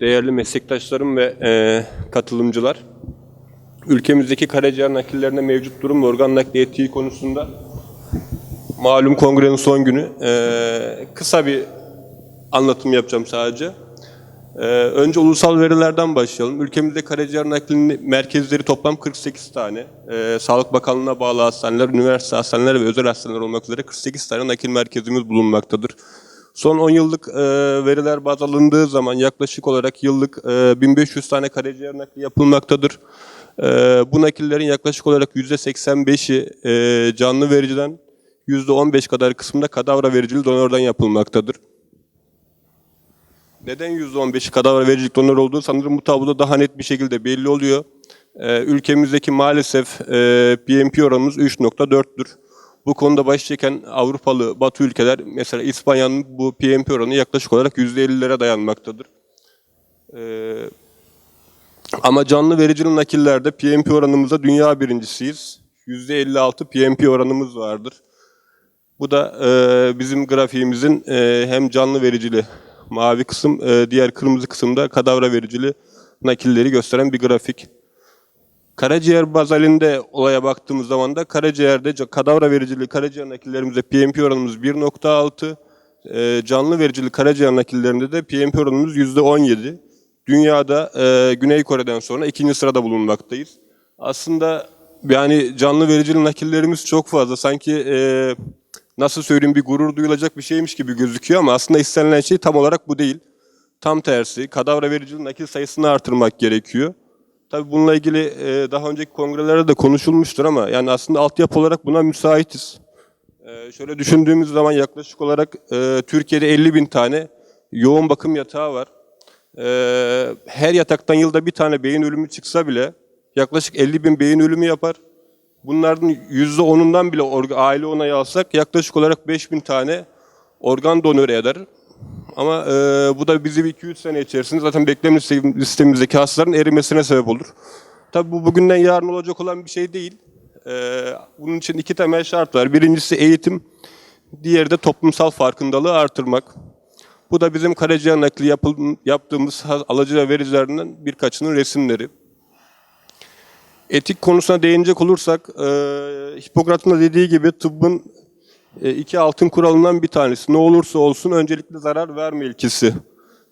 değerli meslektaşlarım ve e, katılımcılar. Ülkemizdeki karaciğer nakillerinde mevcut durum ve organ nakli etiği konusunda malum kongrenin son günü e, kısa bir anlatım yapacağım sadece. E, önce ulusal verilerden başlayalım. Ülkemizde karaciğer nakli merkezleri toplam 48 tane. E, Sağlık Bakanlığı'na bağlı hastaneler, üniversite hastaneleri ve özel hastaneler olmak üzere 48 tane nakil merkezimiz bulunmaktadır. Son 10 yıllık e, veriler baz alındığı zaman yaklaşık olarak yıllık e, 1500 tane karaciğer nakli yapılmaktadır. E, bu nakillerin yaklaşık olarak %85'i e, canlı vericiden, %15 kadar kısmında kadavra vericili donörden yapılmaktadır. Neden %15'i kadavra vericilik donör olduğu sanırım bu tabloda daha net bir şekilde belli oluyor. Ülkemizdeki maalesef e, PMP oranımız 3.4'tür. Bu konuda baş çeken Avrupalı Batı ülkeler, mesela İspanya'nın bu PMP oranı yaklaşık olarak %50'lere dayanmaktadır. Ee, ama canlı vericili nakillerde PMP oranımızda dünya birincisiyiz. %56 PMP oranımız vardır. Bu da e, bizim grafiğimizin e, hem canlı vericili mavi kısım, e, diğer kırmızı kısımda kadavra vericili nakilleri gösteren bir grafik. Karaciğer bazalinde olaya baktığımız zaman da karaciğerde kadavra vericili karaciğer nakillerimizde PMP oranımız 1.6, e, canlı vericili karaciğer nakillerinde de PMP oranımız %17. Dünyada e, Güney Kore'den sonra ikinci sırada bulunmaktayız. Aslında yani canlı vericili nakillerimiz çok fazla. Sanki e, nasıl söyleyeyim bir gurur duyulacak bir şeymiş gibi gözüküyor ama aslında istenilen şey tam olarak bu değil. Tam tersi kadavra vericili nakil sayısını artırmak gerekiyor. Tabii bununla ilgili e, daha önceki kongrelerde de konuşulmuştur ama yani aslında altyapı olarak buna müsaitiz. E, şöyle düşündüğümüz zaman yaklaşık olarak e, Türkiye'de 50 bin tane yoğun bakım yatağı var. Her yataktan yılda bir tane beyin ölümü çıksa bile yaklaşık 50 bin beyin ölümü yapar. Bunların %10'undan bile aile onayı alsak yaklaşık olarak 5 bin tane organ donörü eder. Ama e, bu da bizi bir 2-3 sene içerisinde zaten bekleme listemizdeki hastaların erimesine sebep olur. Tabii bu bugünden yarın olacak olan bir şey değil. E, bunun için iki temel şart var. Birincisi eğitim, diğeri de toplumsal farkındalığı artırmak. Bu da bizim karaciğer nakli yapıl- yaptığımız alıcı ve vericilerinden birkaçının resimleri. Etik konusuna değinecek olursak, e, Hipokrat'ın da dediği gibi tıbbın iki altın kuralından bir tanesi. Ne olursa olsun öncelikle zarar verme ilkesi.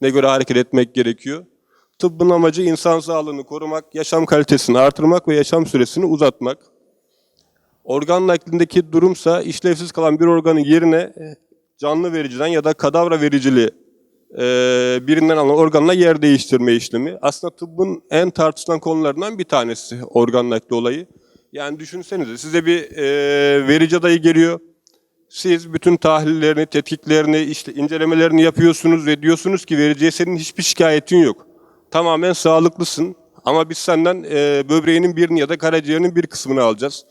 Ne göre hareket etmek gerekiyor. Tıbbın amacı insan sağlığını korumak, yaşam kalitesini artırmak ve yaşam süresini uzatmak. Organ naklindeki durumsa işlevsiz kalan bir organın yerine e, canlı vericiden ya da kadavra vericili e, birinden alınan organla yer değiştirme işlemi. Aslında tıbbın en tartışılan konularından bir tanesi organ nakli olayı. Yani düşünsenize size bir e, verici adayı geliyor. Siz bütün tahlillerini, tetkiklerini, işte incelemelerini yapıyorsunuz ve diyorsunuz ki vericiye senin hiçbir şikayetin yok. Tamamen sağlıklısın ama biz senden e, böbreğinin birini ya da karaciğerinin bir kısmını alacağız.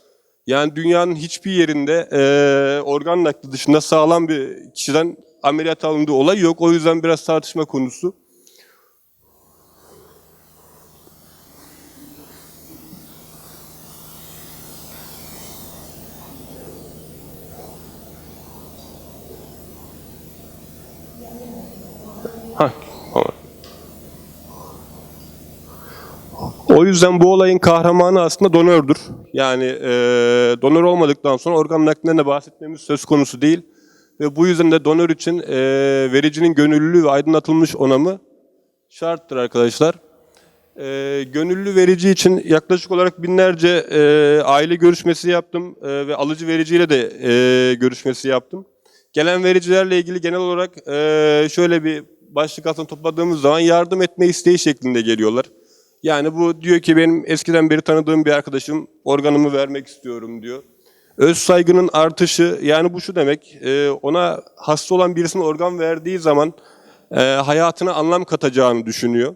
Yani dünyanın hiçbir yerinde e, organ nakli dışında sağlam bir kişiden ameliyat alındığı olay yok. O yüzden biraz tartışma konusu. O yüzden bu olayın kahramanı aslında donördür. Yani e, donör olmadıktan sonra organ naklinden de bahsetmemiz söz konusu değil. Ve bu yüzden de donör için e, vericinin gönüllülüğü ve aydınlatılmış onamı şarttır arkadaşlar. E, gönüllü verici için yaklaşık olarak binlerce e, aile görüşmesi yaptım e, ve alıcı vericiyle de e, görüşmesi yaptım. Gelen vericilerle ilgili genel olarak e, şöyle bir başlık altında topladığımız zaman yardım etme isteği şeklinde geliyorlar. Yani bu diyor ki benim eskiden beri tanıdığım bir arkadaşım organımı vermek istiyorum diyor. Öz saygının artışı yani bu şu demek e, ona hasta olan birisine organ verdiği zaman e, hayatına anlam katacağını düşünüyor.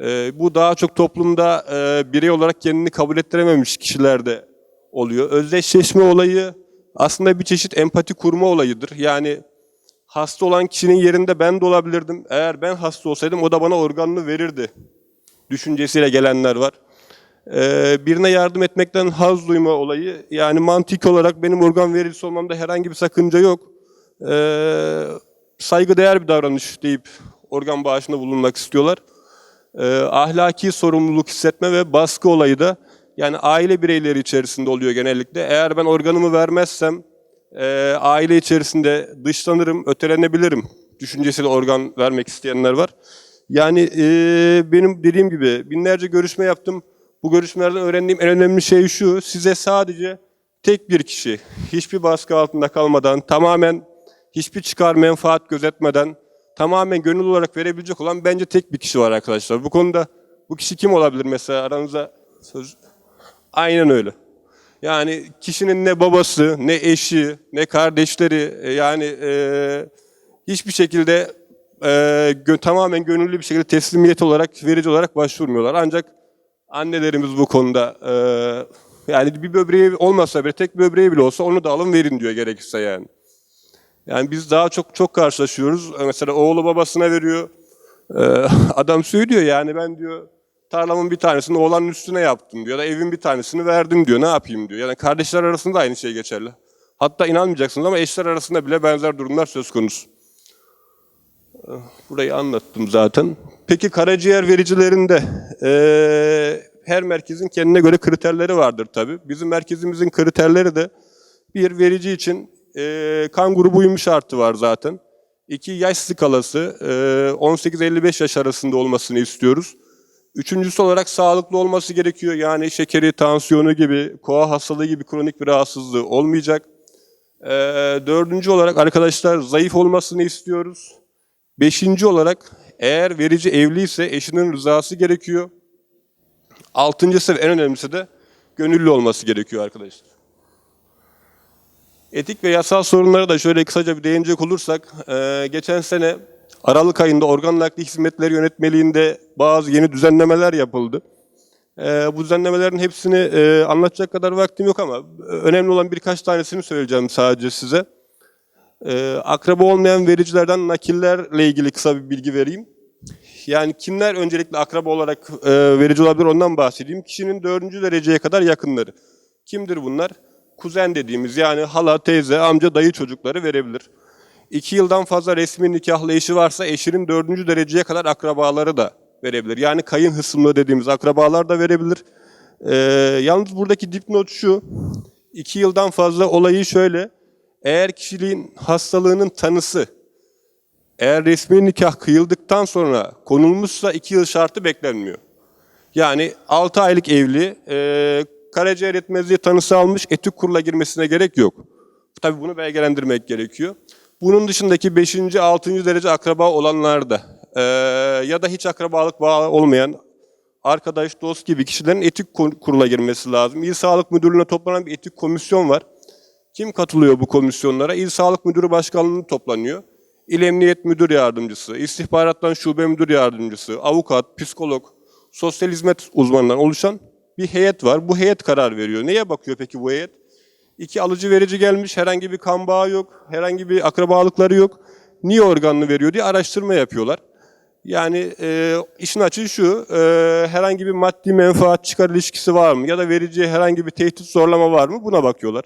E, bu daha çok toplumda birey olarak kendini kabul ettirememiş kişilerde oluyor. Özdeşleşme olayı aslında bir çeşit empati kurma olayıdır. Yani hasta olan kişinin yerinde ben de olabilirdim. Eğer ben hasta olsaydım o da bana organını verirdi düşüncesiyle gelenler var. Ee, birine yardım etmekten haz duyma olayı yani mantık olarak benim organ vericisi olmamda herhangi bir sakınca yok. Ee, saygıdeğer bir davranış deyip organ bağışında bulunmak istiyorlar. e, ahlaki sorumluluk hissetme ve baskı olayı da yani aile bireyleri içerisinde oluyor genellikle. Eğer ben organımı vermezsem e, aile içerisinde dışlanırım, ötelenebilirim düşüncesiyle organ vermek isteyenler var. Yani e, benim dediğim gibi binlerce görüşme yaptım. Bu görüşmelerden öğrendiğim en önemli şey şu, size sadece tek bir kişi, hiçbir baskı altında kalmadan, tamamen hiçbir çıkar menfaat gözetmeden, tamamen gönül olarak verebilecek olan bence tek bir kişi var arkadaşlar. Bu konuda bu kişi kim olabilir mesela aranızda söz... Aynen öyle. Yani kişinin ne babası, ne eşi, ne kardeşleri e, yani e, hiçbir şekilde e, gö- tamamen gönüllü bir şekilde teslimiyet olarak, verici olarak başvurmuyorlar. Ancak annelerimiz bu konuda e, yani bir böbreği olmasa bile tek böbreği bile olsa onu da alın verin diyor gerekirse yani. Yani biz daha çok çok karşılaşıyoruz. Mesela oğlu babasına veriyor. Ee, adam söylüyor yani ben diyor tarlamın bir tanesini oğlanın üstüne yaptım diyor. Ya da evin bir tanesini verdim diyor. Ne yapayım diyor. Yani kardeşler arasında aynı şey geçerli. Hatta inanmayacaksınız ama eşler arasında bile benzer durumlar söz konusu. Burayı anlattım zaten. Peki karaciğer vericilerinde ee, her merkezin kendine göre kriterleri vardır tabii. Bizim merkezimizin kriterleri de bir verici için e, kan grubu uyum şartı var zaten. İki yaş skalası e, 18-55 yaş arasında olmasını istiyoruz. Üçüncüsü olarak sağlıklı olması gerekiyor. Yani şekeri, tansiyonu gibi, koa hastalığı gibi kronik bir rahatsızlığı olmayacak. E, dördüncü olarak arkadaşlar zayıf olmasını istiyoruz. Beşinci olarak eğer verici evliyse eşinin rızası gerekiyor. Altıncısı ve en önemlisi de gönüllü olması gerekiyor arkadaşlar. Etik ve yasal sorunlara da şöyle kısaca bir değinecek olursak, e, geçen sene Aralık ayında organ nakli hizmetleri yönetmeliğinde bazı yeni düzenlemeler yapıldı. E, bu düzenlemelerin hepsini e, anlatacak kadar vaktim yok ama önemli olan birkaç tanesini söyleyeceğim sadece size. E, akraba olmayan vericilerden nakillerle ilgili kısa bir bilgi vereyim. Yani kimler öncelikle akraba olarak e, verici olabilir ondan bahsedeyim. Kişinin dördüncü dereceye kadar yakınları. Kimdir bunlar? Kuzen dediğimiz yani hala, teyze, amca, dayı çocukları verebilir. İki yıldan fazla resmi nikahlı eşi varsa eşinin dördüncü dereceye kadar akrabaları da verebilir. Yani kayın hısımlı dediğimiz akrabalar da verebilir. Ee, yalnız buradaki dipnot şu, iki yıldan fazla olayı şöyle, eğer kişiliğin hastalığının tanısı, eğer resmi nikah kıyıldıktan sonra konulmuşsa iki yıl şartı beklenmiyor. Yani 6 aylık evli, e, karaciğer yetmezliği tanısı almış, etik kurula girmesine gerek yok. Tabii bunu belgelendirmek gerekiyor. Bunun dışındaki 5. 6. derece akraba olanlar da e, ya da hiç akrabalık bağı olmayan arkadaş, dost gibi kişilerin etik kur- kurula girmesi lazım. İl Sağlık Müdürlüğü'ne toplanan bir etik komisyon var. Kim katılıyor bu komisyonlara? İl Sağlık Müdürü Başkanlığı toplanıyor. İl Emniyet Müdür Yardımcısı, İstihbarattan Şube Müdür Yardımcısı, avukat, psikolog, sosyal hizmet uzmanından oluşan bir heyet var. Bu heyet karar veriyor. Neye bakıyor peki bu heyet? İki alıcı verici gelmiş, herhangi bir kan bağı yok, herhangi bir akrabalıkları yok. Niye organını veriyor diye araştırma yapıyorlar. Yani e, işin açığı şu, e, herhangi bir maddi menfaat çıkar ilişkisi var mı? Ya da vericiye herhangi bir tehdit zorlama var mı? Buna bakıyorlar.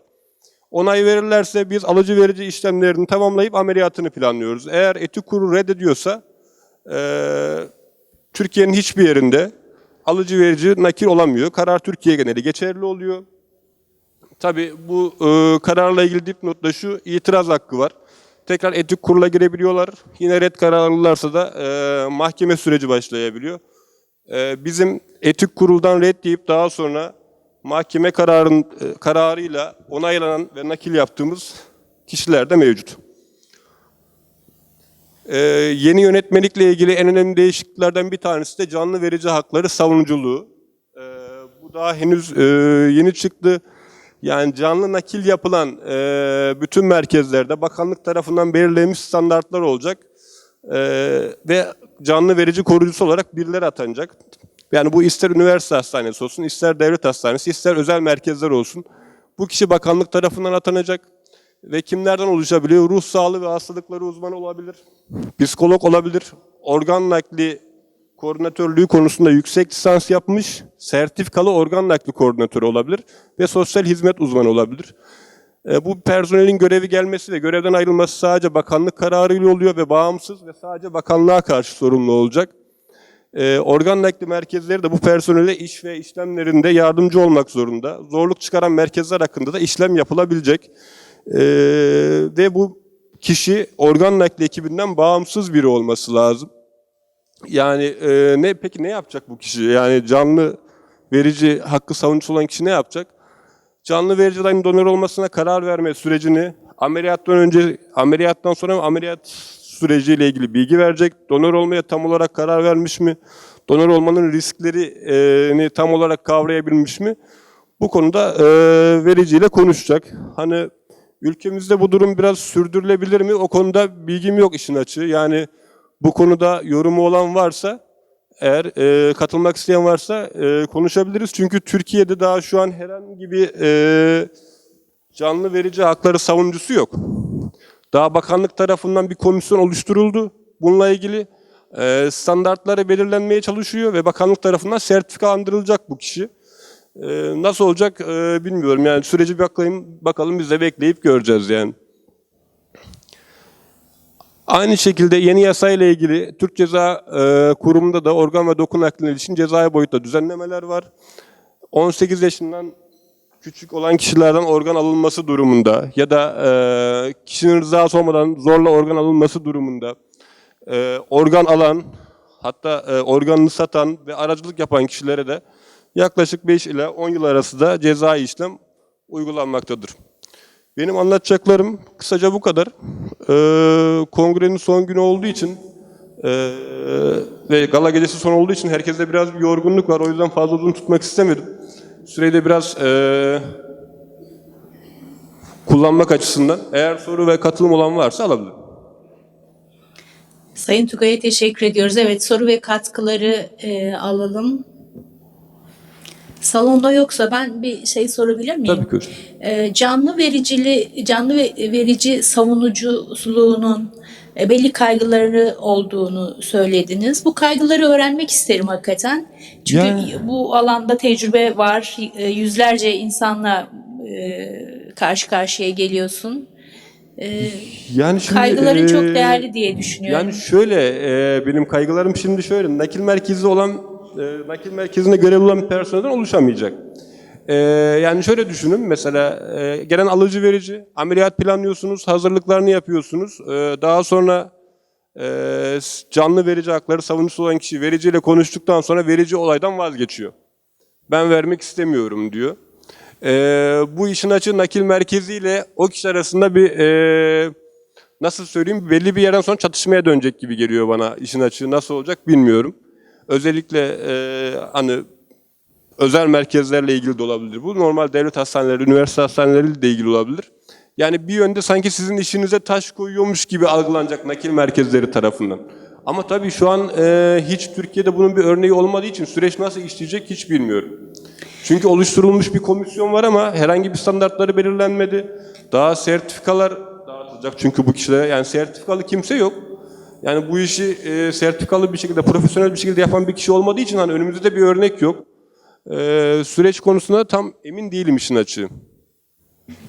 Onay verirlerse biz alıcı verici işlemlerini tamamlayıp ameliyatını planlıyoruz. Eğer etik kurulu reddediyorsa e, Türkiye'nin hiçbir yerinde alıcı verici nakil olamıyor. Karar Türkiye geneli geçerli oluyor. Tabii bu e, kararla ilgili dipnotta şu itiraz hakkı var. Tekrar etik kurula girebiliyorlar. Yine red karar alırlarsa da e, mahkeme süreci başlayabiliyor. E, bizim etik kuruldan red deyip daha sonra mahkeme kararın e, kararıyla onaylanan ve nakil yaptığımız kişiler de mevcut. Ee, yeni yönetmelikle ilgili en önemli değişikliklerden bir tanesi de canlı verici hakları savunuculuğu. Ee, bu daha henüz e, yeni çıktı. Yani canlı nakil yapılan e, bütün merkezlerde bakanlık tarafından belirlenmiş standartlar olacak. Ee, ve canlı verici koruyucusu olarak birileri atanacak. Yani bu ister üniversite hastanesi olsun, ister devlet hastanesi, ister özel merkezler olsun. Bu kişi bakanlık tarafından atanacak ve kimlerden oluşabiliyor? Ruh sağlığı ve hastalıkları uzmanı olabilir, psikolog olabilir, organ nakli koordinatörlüğü konusunda yüksek lisans yapmış, sertifikalı organ nakli koordinatörü olabilir ve sosyal hizmet uzmanı olabilir. E, bu personelin görevi gelmesi ve görevden ayrılması sadece bakanlık kararıyla oluyor ve bağımsız ve sadece bakanlığa karşı sorumlu olacak. E, organ nakli merkezleri de bu personele iş ve işlemlerinde yardımcı olmak zorunda. Zorluk çıkaran merkezler hakkında da işlem yapılabilecek. E, ve bu kişi organ nakli ekibinden bağımsız biri olması lazım. Yani e, ne peki ne yapacak bu kişi? Yani canlı verici hakkı savunucusu olan kişi ne yapacak? Canlı verici adayın donör olmasına karar verme sürecini ameliyattan önce, ameliyattan sonra ameliyat süreciyle ilgili bilgi verecek. Donör olmaya tam olarak karar vermiş mi? Donör olmanın risklerini tam olarak kavrayabilmiş mi? Bu konuda e, vericiyle konuşacak. Hani ülkemizde bu durum biraz sürdürülebilir mi? O konuda bilgim yok işin açığı. Yani bu konuda yorumu olan varsa eğer e, katılmak isteyen varsa e, konuşabiliriz. Çünkü Türkiye'de daha şu an herhangi bir e, canlı verici hakları savunucusu yok. Daha bakanlık tarafından bir komisyon oluşturuldu. Bununla ilgili e, standartları belirlenmeye çalışıyor ve bakanlık tarafından sertifikalandırılacak bu kişi. E, nasıl olacak e, bilmiyorum. Yani süreci bir bakalım, biz de bekleyip göreceğiz yani. Aynı şekilde yeni yasayla ilgili Türk Ceza e, Kurumu'nda da organ ve doku nakline ilişkin cezai boyutta düzenlemeler var. 18 yaşından küçük olan kişilerden organ alınması durumunda ya da e, kişinin rızası olmadan zorla organ alınması durumunda e, organ alan hatta e, organını satan ve aracılık yapan kişilere de yaklaşık 5 ile 10 yıl arası da cezai işlem uygulanmaktadır. Benim anlatacaklarım kısaca bu kadar. Ee, kongrenin son günü olduğu için ee, ve gala gecesi son olduğu için herkeste biraz bir yorgunluk var. O yüzden fazla uzun tutmak istemedim. Süreyi de biraz ee, kullanmak açısından eğer soru ve katılım olan varsa alabilirim. Sayın Tugay'a teşekkür ediyoruz. Evet soru ve katkıları e, alalım. Salonda yoksa ben bir şey sorabilir miyim? Tabii ki hocam. E, canlı vericili canlı ve verici savunuculuğunun e, belli kaygıları olduğunu söylediniz. Bu kaygıları öğrenmek isterim hakikaten. Çünkü Yani- bu alanda tecrübe var. E, Yüzlerce insanla e, karşı karşıya geliyorsun. E, Yani şimdi, kaygıların çok değerli diye düşünüyorum. Yani şöyle, e, benim kaygılarım şimdi şöyle, nakil merkezi olan, e, nakil merkezinde görevli olan bir personelden oluşamayacak. E, yani şöyle düşünün, mesela e, gelen alıcı verici, ameliyat planlıyorsunuz, hazırlıklarını yapıyorsunuz. E, daha sonra e, canlı verici hakları savunucusu olan kişi vericiyle konuştuktan sonra verici olaydan vazgeçiyor. Ben vermek istemiyorum diyor. Ee, bu işin açığı nakil merkeziyle o kişi arasında bir e, nasıl söyleyeyim belli bir yerden sonra çatışmaya dönecek gibi geliyor bana. İşin açığı nasıl olacak bilmiyorum. Özellikle e, hani özel merkezlerle ilgili de olabilir. Bu normal devlet hastaneleri, üniversite hastaneleriyle de ilgili olabilir. Yani bir yönde sanki sizin işinize taş koyuyormuş gibi algılanacak nakil merkezleri tarafından. Ama tabii şu an e, hiç Türkiye'de bunun bir örneği olmadığı için süreç nasıl işleyecek hiç bilmiyorum. Çünkü oluşturulmuş bir komisyon var ama herhangi bir standartları belirlenmedi. Daha sertifikalar dağıtılacak çünkü bu kişilere yani sertifikalı kimse yok. Yani bu işi e, sertifikalı bir şekilde, profesyonel bir şekilde yapan bir kişi olmadığı için hani önümüzde de bir örnek yok. E, süreç konusunda tam emin değilim işin açığı.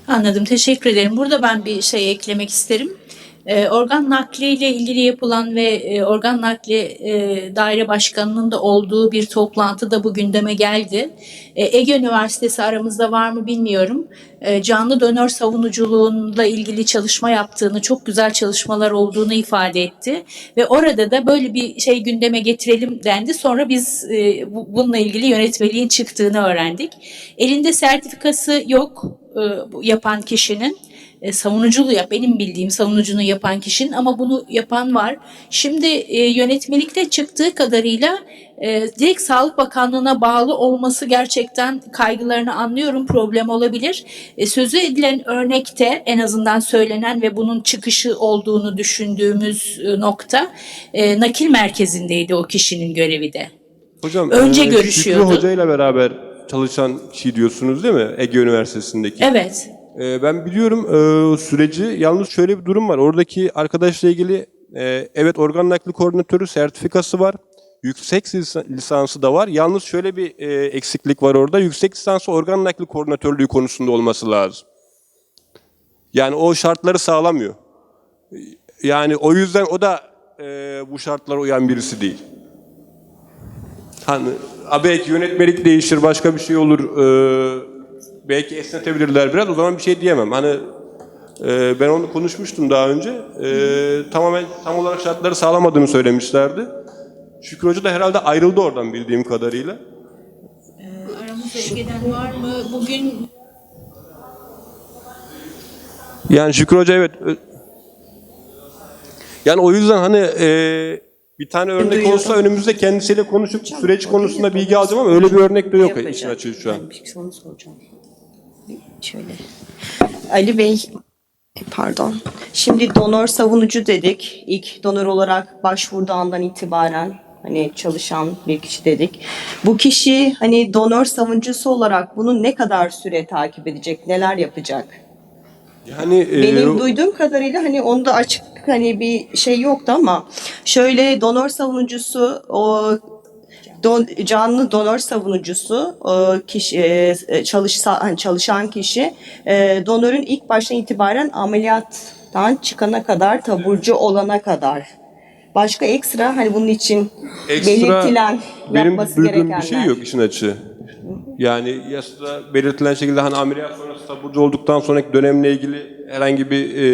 Anladım. Teşekkür ederim. Burada ben bir şey eklemek isterim. Ee, organ nakli ile ilgili yapılan ve e, organ nakli e, daire başkanının da olduğu bir toplantı da bu gündeme geldi. E, Ege Üniversitesi aramızda var mı bilmiyorum. E, canlı donör savunuculuğuyla ilgili çalışma yaptığını, çok güzel çalışmalar olduğunu ifade etti. Ve orada da böyle bir şey gündeme getirelim dendi. Sonra biz e, bu- bununla ilgili yönetmeliğin çıktığını öğrendik. Elinde sertifikası yok e, yapan kişinin e, savunuculuğu yap benim bildiğim savunucunu yapan kişinin ama bunu yapan var. Şimdi e, yönetmelikte çıktığı kadarıyla e, direkt Sağlık Bakanlığı'na bağlı olması gerçekten kaygılarını anlıyorum problem olabilir. E, sözü edilen örnekte en azından söylenen ve bunun çıkışı olduğunu düşündüğümüz e, nokta e, nakil merkezindeydi o kişinin görevi de. Hocam Önce e, görüşüyordu. Şükrü Hoca ile beraber çalışan kişi diyorsunuz değil mi? Ege Üniversitesi'ndeki. Evet. Ee, ben biliyorum e, süreci. Yalnız şöyle bir durum var. Oradaki arkadaşla ilgili e, evet organ nakli koordinatörü sertifikası var. Yüksek lis- lisansı da var. Yalnız şöyle bir e, eksiklik var orada. Yüksek lisansı organ nakli koordinatörlüğü konusunda olması lazım. Yani o şartları sağlamıyor. Yani o yüzden o da e, bu şartlara uyan birisi değil. hani belki yönetmelik değişir, başka bir şey olur. e, belki esnetebilirler biraz. O zaman bir şey diyemem. Hani e, ben onu konuşmuştum daha önce. E, tamamen tam olarak şartları sağlamadığını söylemişlerdi. Şükrü Hoca da herhalde ayrıldı oradan bildiğim kadarıyla. Aramızda Ege'den var mı? Bugün Yani Şükrü Hoca evet. Yani o yüzden hani e, bir tane örnek Duyuyorum. olsa önümüzde kendisiyle konuşup süreç konusunda bilgi alacağım ama öyle bir örnek de yok işin açığı şu an. Ben bir soru soracağım. Şöyle. Ali Bey, pardon. Şimdi donör savunucu dedik. İlk donör olarak başvurduğu andan itibaren hani çalışan bir kişi dedik. Bu kişi hani donör savunucusu olarak bunu ne kadar süre takip edecek, neler yapacak? Yani e, Benim duyduğum kadarıyla hani onda açık hani bir şey yoktu ama şöyle donör savunucusu o don, canlı donör savunucusu o kişi e, çalışsa, hani çalışan kişi e, donörün ilk baştan itibaren ameliyattan çıkana kadar taburcu olana kadar başka ekstra hani bunun için ekstra belirtilen benim duyduğum bir şey yok işin açığı. Yani yasada belirtilen şekilde hani ameliyat sonrası taburcu olduktan sonraki dönemle ilgili herhangi bir e,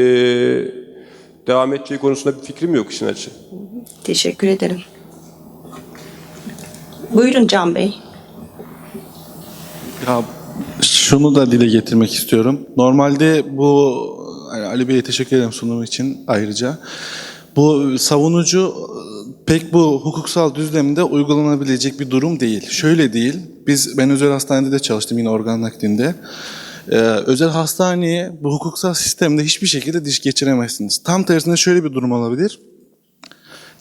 devam edeceği konusunda bir fikrim yok işin açığı. Teşekkür ederim. Buyurun Can Bey. Ya şunu da dile getirmek istiyorum. Normalde bu Ali Bey'e teşekkür ederim sunumu için ayrıca. Bu savunucu e, pek bu hukuksal düzlemde uygulanabilecek bir durum değil. Şöyle değil. Biz ben özel hastanede de çalıştım yine organ naklinde. Ee, özel hastaneye bu hukuksal sistemde hiçbir şekilde diş geçiremezsiniz. Tam tersine şöyle bir durum olabilir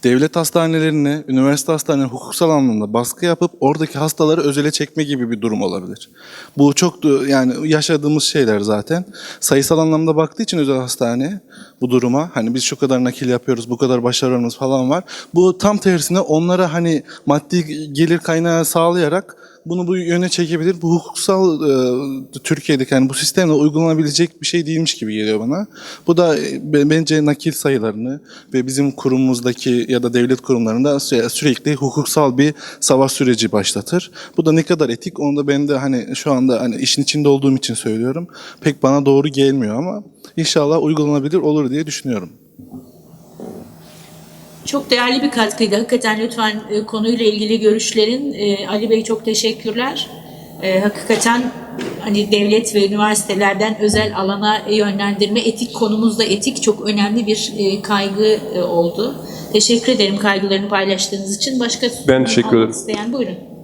devlet hastanelerine, üniversite hastanelerine hukuksal anlamda baskı yapıp oradaki hastaları özele çekme gibi bir durum olabilir. Bu çok yani yaşadığımız şeyler zaten. Sayısal anlamda baktığı için özel hastane bu duruma hani biz şu kadar nakil yapıyoruz, bu kadar başarımız falan var. Bu tam tersine onlara hani maddi gelir kaynağı sağlayarak bunu bu yöne çekebilir. Bu hukuksal e, Türkiye'deki yani bu sistemle uygulanabilecek bir şey değilmiş gibi geliyor bana. Bu da e, be- bence nakil sayılarını ve bizim kurumumuzdaki ya da devlet kurumlarında sü- sürekli hukuksal bir savaş süreci başlatır. Bu da ne kadar etik onu da ben de hani şu anda hani işin içinde olduğum için söylüyorum. Pek bana doğru gelmiyor ama inşallah uygulanabilir olur diye düşünüyorum. Çok değerli bir katkıydı. Hakikaten lütfen e, konuyla ilgili görüşlerin. e, Ali Bey çok teşekkürler. E, hakikaten hani devlet ve üniversitelerden özel alana yönlendirme, etik konumuzda etik çok önemli bir e, kaygı e, oldu. Teşekkür ederim kaygılarını paylaştığınız için. Başka Ben teşekkür ederim. isteyen buyurun.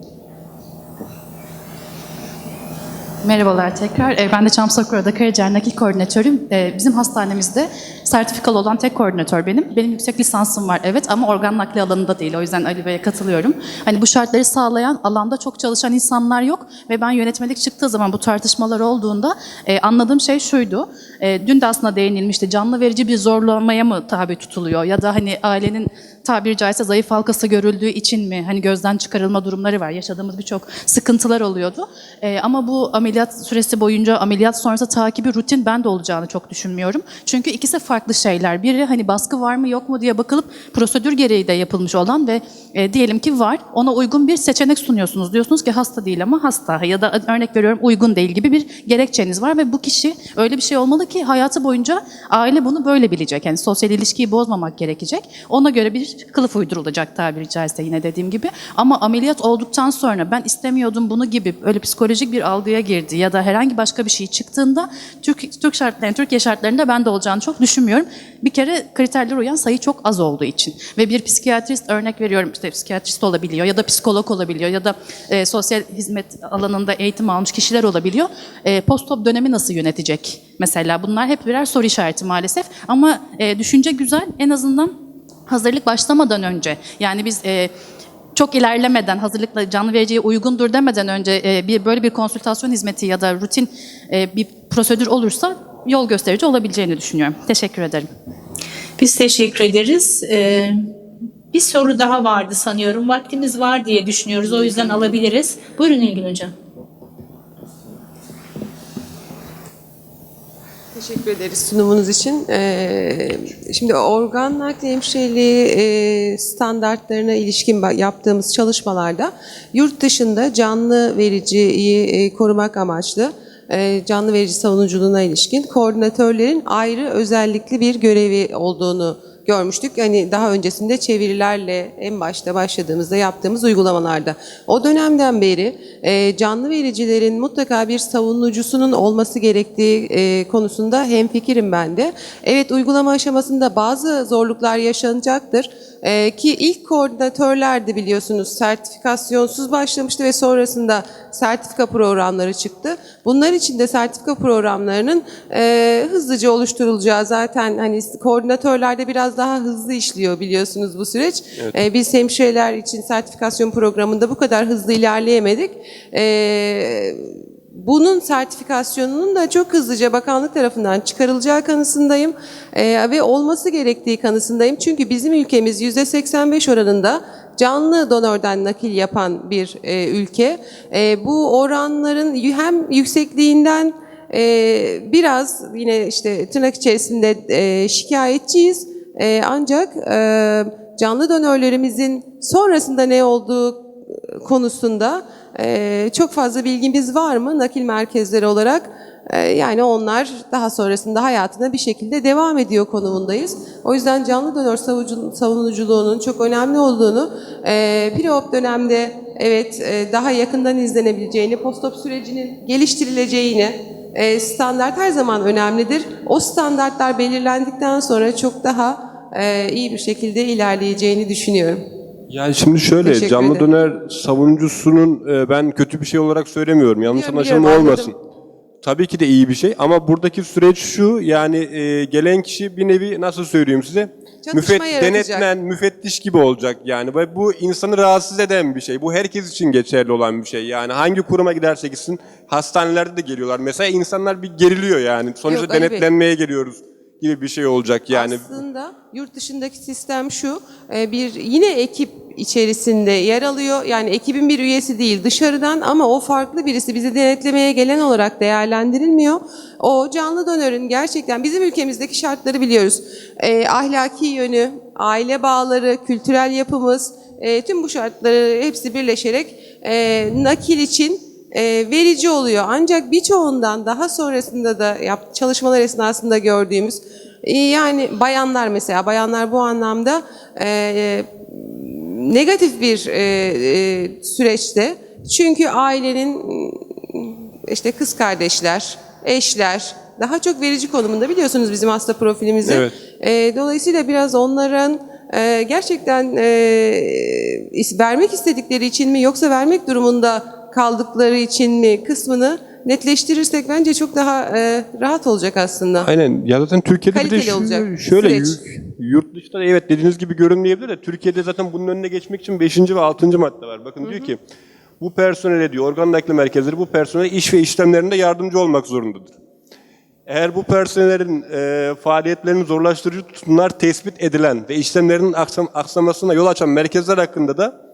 Merhabalar tekrar. Ee, Ben de Çam Sakura'da karaciğer nakil koordinatörüm. Ee, Bizim hastanemizde sertifikalı olan tek koordinatör benim. Benim yüksek lisansım var evet ama organ nakli alanında değil. O yüzden Ali Bey'e katılıyorum. Hani bu şartları sağlayan alanda çok çalışan insanlar yok ve ben yönetmelik çıktığı zaman bu tartışmalar olduğunda e, anladığım şey şuydu. E, dün de aslında değinilmişti. Canlı verici bir zorlamaya mı tabi tutuluyor ya da hani ailenin tabiri caizse zayıf halkası görüldüğü için mi hani gözden çıkarılma durumları var. Yaşadığımız birçok sıkıntılar oluyordu. Ee, ama bu ameliyat süresi boyunca ameliyat sonrası takibi rutin ben de olacağını çok düşünmüyorum. Çünkü ikisi farklı şeyler. Biri hani baskı var mı yok mu diye bakılıp prosedür gereği de yapılmış olan ve e, diyelim ki var. Ona uygun bir seçenek sunuyorsunuz. Diyorsunuz ki hasta değil ama hasta ya da örnek veriyorum uygun değil gibi bir gerekçeniz var ve bu kişi öyle bir şey olmalı ki hayatı boyunca aile bunu böyle bilecek. Yani sosyal ilişkiyi bozmamak gerekecek. Ona göre bir kılıf uydurulacak tabiri caizse yine dediğim gibi. Ama ameliyat olduktan sonra ben istemiyordum bunu gibi öyle psikolojik bir algıya girdi ya da herhangi başka bir şey çıktığında Türk, Türk şartlarında, Türkiye şartlarında ben de olacağını çok düşünmüyorum. Bir kere kriterler uyan sayı çok az olduğu için ve bir psikiyatrist örnek veriyorum işte psikiyatrist olabiliyor ya da psikolog olabiliyor ya da e, sosyal hizmet alanında eğitim almış kişiler olabiliyor. E, postop dönemi nasıl yönetecek mesela bunlar hep birer soru işareti maalesef ama e, düşünce güzel en azından hazırlık başlamadan önce yani biz e, çok ilerlemeden hazırlıkla canlı vericiye uygundur demeden önce e, bir böyle bir konsültasyon hizmeti ya da rutin e, bir prosedür olursa yol gösterici olabileceğini düşünüyorum. Teşekkür ederim. Biz teşekkür ederiz. Ee, bir soru daha vardı sanıyorum. Vaktimiz var diye düşünüyoruz. O yüzden alabiliriz. Buyurun İlgin Hocam. Teşekkür ederiz sunumunuz için. Ee, şimdi organ nakli hemşireliği e, standartlarına ilişkin yaptığımız çalışmalarda yurt dışında canlı vericiyi e, korumak amaçlı e, canlı verici savunuculuğuna ilişkin koordinatörlerin ayrı özellikli bir görevi olduğunu görmüştük. Hani daha öncesinde çevirilerle en başta başladığımızda yaptığımız uygulamalarda. O dönemden beri e, canlı vericilerin mutlaka bir savunucusunun olması gerektiği e, konusunda hemfikirim ben de. Evet uygulama aşamasında bazı zorluklar yaşanacaktır. E, ki ilk koordinatörler de biliyorsunuz sertifikasyonsuz başlamıştı ve sonrasında sertifika programları çıktı. Bunlar için de sertifika programlarının e, hızlıca oluşturulacağı zaten hani koordinatörlerde biraz daha hızlı işliyor biliyorsunuz bu süreç. E, biz hemşireler için sertifikasyon programında bu kadar hızlı ilerleyemedik. E, bunun sertifikasyonunun da çok hızlıca bakanlık tarafından çıkarılacağı kanısındayım Ee, ve olması gerektiği kanısındayım. Çünkü bizim ülkemiz %85 oranında canlı donörden nakil yapan bir e, ülke. E, bu oranların hem yüksekliğinden e, biraz yine işte tırnak içerisinde e, şikayetçiyiz. E, ancak e, canlı donörlerimizin sonrasında ne olduğu konusunda e, çok fazla bilgimiz var mı nakil merkezleri olarak? E, yani onlar daha sonrasında hayatına bir şekilde devam ediyor konumundayız. O yüzden canlı donör savunuculuğunun çok önemli olduğunu, e, pre-op dönemde evet e, daha yakından izlenebileceğini, post-op sürecinin geliştirileceğini, e, standart her zaman önemlidir. O standartlar belirlendikten sonra çok daha e, iyi bir şekilde ilerleyeceğini düşünüyorum. Yani şimdi şöyle Teşekkür canlı ederim. döner savunucusunun e, ben kötü bir şey olarak söylemiyorum. Yanlış Biliyorum, anlaşılma biliyorum, olmasın. Tabii ki de iyi bir şey ama buradaki süreç şu yani e, gelen kişi bir nevi nasıl söyleyeyim size Çatışma yaratacak. denetlen müfettiş gibi olacak yani ve bu insanı rahatsız eden bir şey. Bu herkes için geçerli olan bir şey. Yani hangi kuruma giderse gitsin hastanelerde de geliyorlar. Mesela insanlar bir geriliyor yani. Sonuçta Yok, Bey. denetlenmeye geliyoruz gibi bir şey olacak yani. Aslında yurt dışındaki sistem şu, e, bir yine ekip içerisinde yer alıyor. Yani ekibin bir üyesi değil dışarıdan ama o farklı birisi bizi denetlemeye gelen olarak değerlendirilmiyor. O canlı donörün gerçekten bizim ülkemizdeki şartları biliyoruz. E, ahlaki yönü, aile bağları, kültürel yapımız, e, tüm bu şartları hepsi birleşerek e, nakil için verici oluyor. Ancak birçoğundan daha sonrasında da çalışmalar esnasında gördüğümüz e, yani bayanlar mesela bayanlar bu anlamda e, negatif bir e, e, süreçte. Çünkü ailenin işte kız kardeşler, eşler daha çok verici konumunda biliyorsunuz bizim hasta profilimizi. Evet. E, dolayısıyla biraz onların e, gerçekten e, vermek istedikleri için mi yoksa vermek durumunda kaldıkları için mi kısmını netleştirirsek bence çok daha e, rahat olacak aslında. Aynen. Ya zaten Türkiye'de bir de Kaliteli olacak şöyle süreç. yurt- dışında da evet dediğiniz gibi görünmeyebilir de Türkiye'de zaten bunun önüne geçmek için 5. ve 6. madde var. Bakın diyor ki bu personele diyor organ nakli merkezleri bu personele iş ve işlemlerinde yardımcı olmak zorundadır. Eğer bu personellerin e, faaliyetlerini zorlaştırıcı tutumlar tespit edilen ve işlemlerinin aksam, aksamasına yol açan merkezler hakkında da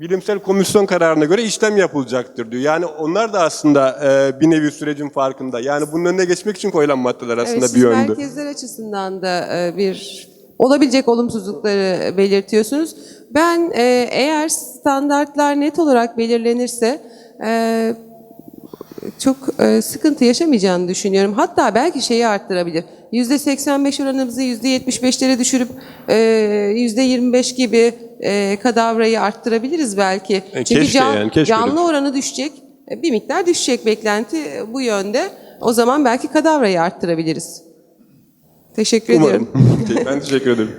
bilimsel komisyon kararına göre işlem yapılacaktır diyor. Yani onlar da aslında e, bir nevi sürecin farkında. Yani bunun önüne geçmek için koyulan maddeler aslında Evet, bir yönde. merkezler açısından da e, bir olabilecek olumsuzlukları belirtiyorsunuz. Ben e, eğer standartlar net olarak belirlenirse e, çok e, sıkıntı yaşamayacağını düşünüyorum. Hatta belki şeyi arttırabilir. %85 oranımızı %75'lere düşürüp e, %25 gibi e, kadavrayı arttırabiliriz belki. E, Çünkü keşke can- yani, keşke öyle canlı bir- oranı düşecek. E, Bir miktar düşecek beklenti bu yönde. O zaman belki kadavrayı arttırabiliriz. Teşekkür ediyorum. Umarım. ben teşekkür ederim.